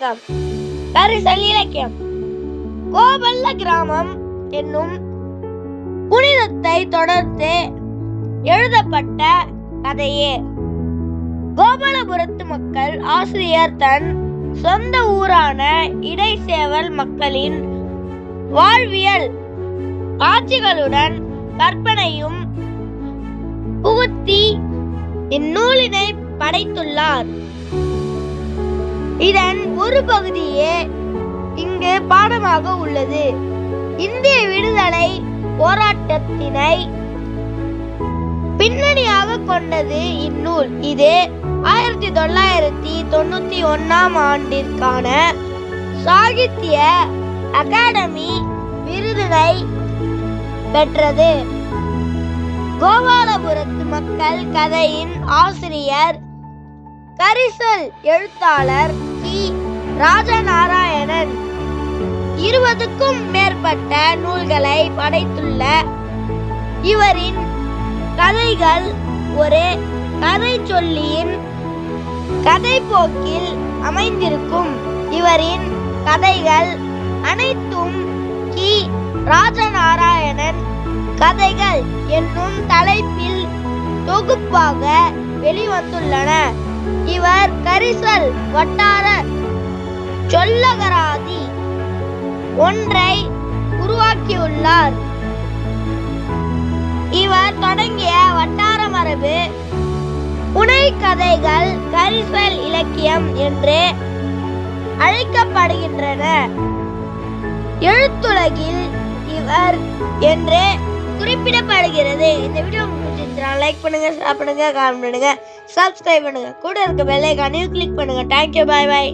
வணக்கம். கரிசல் இலக்கியம். கோபல்ல கிராமம் என்னும் புனிதத்தை தொடர்ந்து எழுதப்பட்ட கதையே. கோபாலபுரத்து மக்கள் ஆசிரியர் தன் சொந்த ஊரான இடைசேவல் மக்களின் வாழ்வியல் காட்சிகளுடன் கற்பனையும் புகுத்தி இந்நூலினை படைத்துள்ளார். இதன் ஒரு பகுதியே இங்கு பாடமாக உள்ளது. இந்திய விடுதலை போராட்டத்தினை பின்னணியாக கொண்டது இந்நூல். இது ஆயிரத்தி தொள்ளாயிரத்தி தொண்ணூத்தி ஒன்னாம் ஆண்டிற்கான சாகித்ய அகாடமி விருதினை பெற்றது. கோபாலபுரத்து மக்கள் கதையின் ஆசிரியர் கரிசல் எழுத்தாளர் ராஜநாராயணன் இருபதுக்கும் மேற்பட்ட நூல்களை படைத்துள்ள இவரின் கதைகள் ஒரு கதை சொல்லியின் கதை போக்கில் அமைந்திருக்கும். இவரின் கதைகள் அனைத்தும் கி. ராஜநாராயணன் கதைகள் என்னும் தலைப்பில் தொகுப்பாக வெளிவந்துள்ளன. இவர் கரிசல் வட்டார சொல்லகராதி ஒன்றை உருவாக்கியுள்ளார். இவர் தொடங்கிய வட்டார மரபு புனை கதைகள் கரிசல் இலக்கியம் என்று அழைக்கப்படுகின்றன. எழுத்துலகில் இவர் என்று குறிப்பிடப்படுகிறது. இந்த வீடியோ உங்களுக்கு பிடிச்சிருந்தா லைக் பண்ணுங்க ஷேர் பண்ணுங்க கமெண்ட் பண்ணுங்க சப்ஸ்கிரைப் பண்ணுங்க. கூட இருக்க பெல்லைக்கானையும் கிளிக் பண்ணுங்க. Thank you bye bye